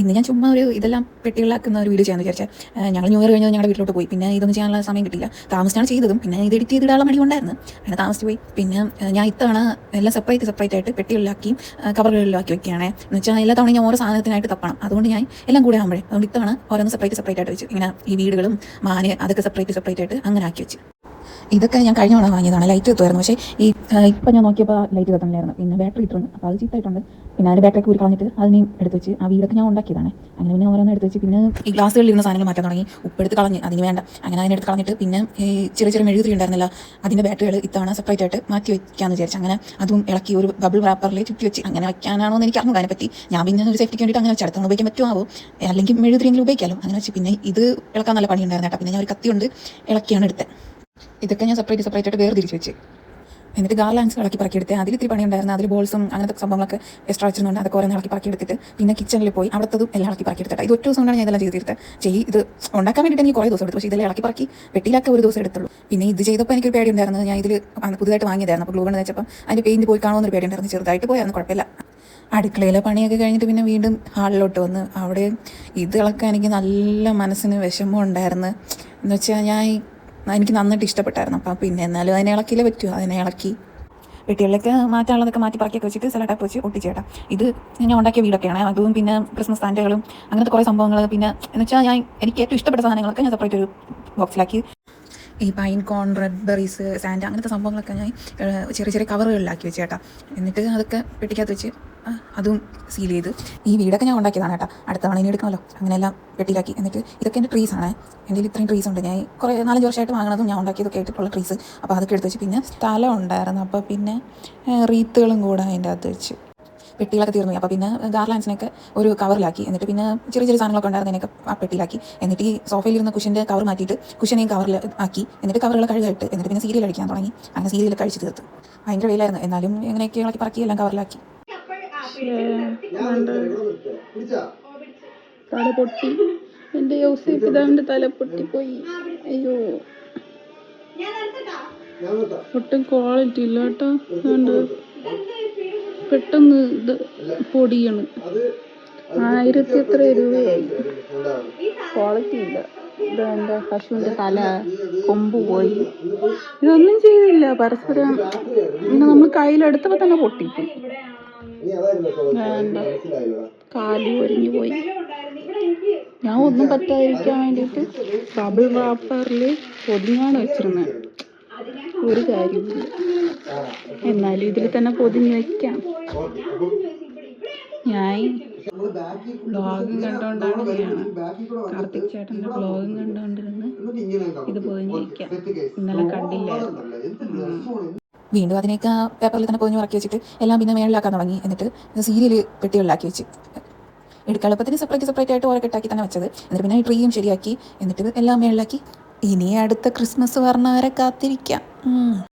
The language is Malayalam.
ഇന്ന് ഞാൻ ചുമ്മാ ഒരു ഇതെല്ലാം പെട്ടികളാക്കുന്ന ഒരു വീഡിയോ ചെയ്യാമെന്ന് വിചാരിച്ചാൽ ഞങ്ങൾ ന്യൂ ഇയർ കഴിഞ്ഞ് ഞങ്ങളുടെ വീട്ടിലോട്ട് പോയി. പിന്നെ ഇതൊന്നും ചെയ്യാനുള്ള സമയം കിട്ടില്ല താമസിച്ചാണ് ചെയ്തതും. പിന്നെ ഇത് എഡിറ്റ് ചെയ്തിടാനുള്ള മടി ഉണ്ടായിരുന്നു അങ്ങനെ താമസിച്ച് പോയി. പിന്നെ ഞാൻ ഇത്തവണ എല്ലാം സെപ്പറേറ്റ് സെപ്പറേറ്റ് ആയിട്ട് പെട്ടികളിലാക്കി കവറുകളിലാക്കി വെക്കുകയാണ്. എന്ന് വെച്ചാൽ എല്ലാ തവണ ഞാൻ ഓരോ സാധനത്തിനായിട്ട് തപ്പണം. അതുകൊണ്ട് ഞാൻ എല്ലാം കൂടെ ആകുമ്പോഴേ അതുകൊണ്ട് ഇത്തവണ ഓരോന്ന് സെപ്പറേറ്റ് സെപ്പറേറ്റ് ആയിട്ട് വെച്ചു. ഇങ്ങനെ ഈ വീടുകളും മാന് അതൊക്കെ സെപ്പറേറ്റ് സെപ്പറേറ്റ് ആയിട്ട് അങ്ങനെ ആക്കി വെച്ചു. ഇതൊക്കെ ഞാൻ കഴിഞ്ഞ തവണ വാങ്ങിയതാണ്. ലൈറ്റ് കിട്ടുമായിരുന്നു പക്ഷേ ഈ ഇപ്പം ഞാൻ നോക്കിയപ്പോൾ ലൈറ്റ് കത്തണില്ലായിരുന്നു പിന്നെ ബാറ്ററി ഇട്ടുണ്ട് അപ്പോൾ അത് ചീത്തായിട്ടുണ്ട് പിന്നെ അതിന്റെ ബാറ്ററി കൂടി കളഞ്ഞിട്ട് അതിനെയും എടുത്ത് വെച്ച് ആ വീടൊക്കെ ഞാൻ ഉണ്ടാക്കിയതാണ്. അങ്ങനെ പിന്നെ ഓരോന്ന് എടുത്ത് വെച്ച് പിന്നെ ഈ ഗ്ലാസ്സുകളിൽ ഇരുന്ന സാധനങ്ങൾ മാറ്റാൻ തുടങ്ങി. ഉപ്പെടുത്ത് കളഞ്ഞ്. അതിന് വേണ്ട. അങ്ങനെ അതിനെടുത്ത് കളഞ്ഞിട്ട് പിന്നെ ഈ ചെറിയ ചെറിയ മെഴുകുതിരി ഉണ്ടായിരുന്നില്ല അതിന്റെ ബാറ്ററികൾ ഇത്തവണ സെപ്പറേറ്റ് ആയിട്ട് മാറ്റി വെക്കാമെന്ന് വിചാരിച്ചു അങ്ങനെ അതും ഇളക്കി ഒരു ബബിൾ റാപ്പറിൽ ചുറ്റി വെച്ച് അങ്ങനെ വയ്ക്കാനാണോ എന്ന് എനിക്ക് അറിഞ്ഞു അതിനെപ്പറ്റി. ഞാൻ പിന്നെ ഒരു സേഫ്റ്റിക്ക് വേണ്ടിയിട്ട് അങ്ങനെ വെച്ച് അടുത്തോണ്ട് ഉപയോഗിക്കാൻ പറ്റുമോ അല്ലെങ്കിൽ മെഴുകുതിരിയെങ്കിലും ഉപയോഗിക്കാമല്ലോ അങ്ങനെ വെച്ച് പിന്നെ ഇത് ഇളക്കാൻ നല്ല പണി ഉണ്ടായിരുന്നു കേട്ടോ. പിന്നെ ഞാൻ ഒരു കത്തി കൊണ്ട് ഇളക്കിയാണ് എടുത്തത്. ഇതൊക്കെ ഞാൻ സെപ്പറേറ്റ് സെപ്പറേറ്റ് ആയിട്ട് വേർതിരിച്ച് വെച്ച്. എന്നിട്ട് ഗാർലാൻസ് ഇളക്കി പറക്കിയെടുത്ത് അതിൽ ഇത്തിരി പണിയുണ്ടായിരുന്നു. അതിൽ ബോൾസും അങ്ങനത്തെ സംഭവങ്ങളൊക്കെ എക്സ്ട്രാ വെച്ചിരുന്നുണ്ട് അതൊക്കെ ഓരോന്ന് ഇളക്കി പറക്കിയെടുത്തിട്ട് പിന്നെ കിച്ചണിൽ പോയി അവിടുത്തതും എല്ലാം ഇളക്കി പറക്കിയെടുത്തിട്ട്. ഇത് ഒറ്റ ദിവസം കൊണ്ടാണ് ഞാൻ ഇതെല്ലാം ചെയ്തിരുന്നത്. ചെയ്ത് ഇത് ഉണ്ടാക്കാൻ വേണ്ടിയിട്ട് എനിക്ക് കുറേ ദിവസം എടുത്തു. പക്ഷേ ഇതെല്ലാം ഇളക്കി പറക്കി വെട്ടിയിലൊക്കെ ഒരു ദിവസം എടുത്തുള്ളൂ. പിന്നെ ഇത് ചെയ്തപ്പോൾ എനിക്കൊരു പേടി ഉണ്ടായിരുന്നു ഞാൻ ഇതിൽ പുതുതായിട്ട് വാങ്ങിയതായിരുന്നു. അപ്പോൾ ഗ്ലൂ ഗൺ വെച്ചപ്പോൾ അതിന്റെ പെയിന്റ് പോയി കാണുമെന്നൊരു പേടി ഉണ്ടായിരുന്നു ചെറുതായിട്ട് പോയായിരുന്നു. കുഴപ്പമില്ല. അടുക്കളയിലെ പണിയൊക്കെ കഴിഞ്ഞിട്ട് പിന്നെ വീണ്ടും ഹാളിലോട്ട് വന്ന് അവിടെ ഇത് ഇളക്കാൻ എനിക്ക് നല്ല മനസ്സിന് വിഷമം ഉണ്ടായിരുന്നു എന്ന് വെച്ചാൽ ഞാൻ എനിക്ക് നന്നായിട്ട് ഇഷ്ടപ്പെട്ടായിരുന്നു. അപ്പം പിന്നെ എന്നാലും അതിനെ ഇളക്കിയില്ലേ പറ്റുമോ അതിനെ ഇളക്കി വെട്ടികളിലേക്ക് മാറ്റാനുള്ളതൊക്കെ മാറ്റി പറക്കിയൊക്കെ വെച്ചിട്ട് സെലട്ടാപ്പ് വെച്ച് ഒട്ടിച്ചേട്ടാ. ഇത് ഞാൻ ഉണ്ടാക്കിയ വീടൊക്കെയാണ്. അതും പിന്നെ ക്രിസ്മസ് സ്റ്റാൻഡുകളും അങ്ങനത്തെ കുറേ സംഭവങ്ങൾ പിന്നെ എന്ന് വെച്ചാൽ ഞാൻ എനിക്ക് ഏറ്റവും ഇഷ്ടപ്പെട്ട സാധനങ്ങളൊക്കെ ഞാൻ സെപ്പറേറ്റ് ഒരു ബോക്സിലാക്കി ഈ pine cone red berries sand അങ്ങനത്തെ സംഭവങ്ങളൊക്കെ ഞാൻ ചെറിയ ചെറിയ കവറുകളിലാക്കി വെച്ചേട്ടാ. എന്നിട്ട് അതൊക്കെ പെട്ടിക്കകത്ത് വെച്ച് അതും സീൽ ചെയ്ത്. ഈ വീടൊക്കെ ഞാൻ ഉണ്ടാക്കിയതാണ് കേട്ടോ. അടുത്ത തവണ ഇനി എടുക്കണമല്ലോ. അങ്ങനെയെല്ലാം വെട്ടിയിലാക്കി. എന്നിട്ട് ഇതൊക്കെ എന്റെ ട്രീസ് ആണ്. എന്റെ ഇത്രയും ട്രീസ് ഉണ്ട്. ഞാൻ കുറേ നാലഞ്ച് വർഷമായിട്ട് വാങ്ങണതും ഞാൻ ഉണ്ടാക്കിയതൊക്കെ ആയിട്ടുള്ള ട്രീസ് അപ്പോൾ അതൊക്കെ എടുത്ത് വെച്ച് പിന്നെ സ്ഥലം ഉണ്ടായിരുന്നു. അപ്പോൾ പിന്നെ റീത്തുകളും കൂടെ അതിന്റെ അകത്ത് വെച്ച് പെട്ടികളൊക്കെ തീർന്നു അപ്പോൾ പിന്നെ ഗാർലാൻസിനൊക്കെ ഒരു കവറിലാക്കി. എന്നിട്ട് പിന്നെ ചെറിയ ചെറിയ സാധനങ്ങളൊക്കെ ഉണ്ടായിരുന്നു അതിനൊക്കെ ആ പെട്ടിയിലാക്കി. എന്നിട്ട് ഈ സോഫയിൽ ഇരുന്ന കുഷന്റെ കവർ മാറ്റിയിട്ട് കുഷനെയും കവറിൽ ആക്കി. എന്നിട്ട് കവറുകൾ കഴുകിയിട്ട്. എന്നിട്ട് പിന്നെ സീരിയൽ കഴിക്കാൻ തുടങ്ങി. അങ്ങനെ സീരിയൽ കഴിച്ച് തീർത്ത്. ഭയങ്കര വെയിലായിരുന്നു. എന്നാലും എങ്ങനെയൊക്കെ ഇളക്കി പറക്കി എല്ലാം കവറിലാക്കി തല പൊട്ടി എന്റെ യൗസേപ്പ് പിതാവിന്റെ തല പൊട്ടിപ്പോയി അയ്യോ. ഒട്ടും ക്വാളിറ്റി ഇല്ല കേട്ടോ. അതുകൊണ്ട് പെട്ടെന്ന് ഇത് പൊടിയാണ്. ആയിരത്തി എത്ര രൂപയായി? ക്വാളിറ്റി ഇല്ല. ഇതെന്താ പശുവിന്റെ തല കൊമ്പ് പോയി. ഇതൊന്നും ചെയ്തില്ല. പരസ്പരം നമ്മൾ കയ്യിലെടുത്തപ്പോൾ തന്നെ പൊട്ടിപ്പോയി. കാലി ഒരിഞ്ഞു പോയി. ഞാൻ ഒന്നും പറ്റാതിരിക്കാൻ വേണ്ടിയിട്ട് ബബിൾ റാപ്പറിൽ പൊതിഞ്ഞാണ് വെച്ചിരുന്നത്. ഒരു കാര്യമില്ല എന്നാലും ഇതിൽ തന്നെ പൊതിഞ്ഞ് വെക്കാം. ഞാൻ ബ്ലോഗും കണ്ടുകൊണ്ടാണ് കാർത്തിക് ചേട്ടന്റെ ബ്ലോഗും കണ്ടുകൊണ്ടിരുന്ന് ഇത് പൊതിഞ്ഞ് വെക്കാം. ഇന്നലെ കണ്ടില്ലായിരുന്നു. വീണ്ടും അതിനൊക്കെ പേപ്പറിൽ തന്നെ പൊതിഞ്ഞ് ഇറക്കി വെച്ചിട്ട് എല്ലാം പിന്നെ മേളിലാക്കാൻ തുടങ്ങി. എന്നിട്ട് സീരിയൽ പെട്ടികളിലാക്കി വെച്ച്. എടുക്കളപ്പത്തിന് സെപ്പറേറ്റ് സെപ്പറേറ്റ് ആയിട്ട് ഓരോ കെട്ടാക്കി തന്നെ വെച്ചത്. എന്നിട്ട് പിന്നെ ട്രീയും ശരിയാക്കി. എന്നിട്ട് എല്ലാം മേളിലാക്കി. ഇനി അടുത്ത ക്രിസ്മസ് പറഞ്ഞവരെ കാത്തിരിക്കാം.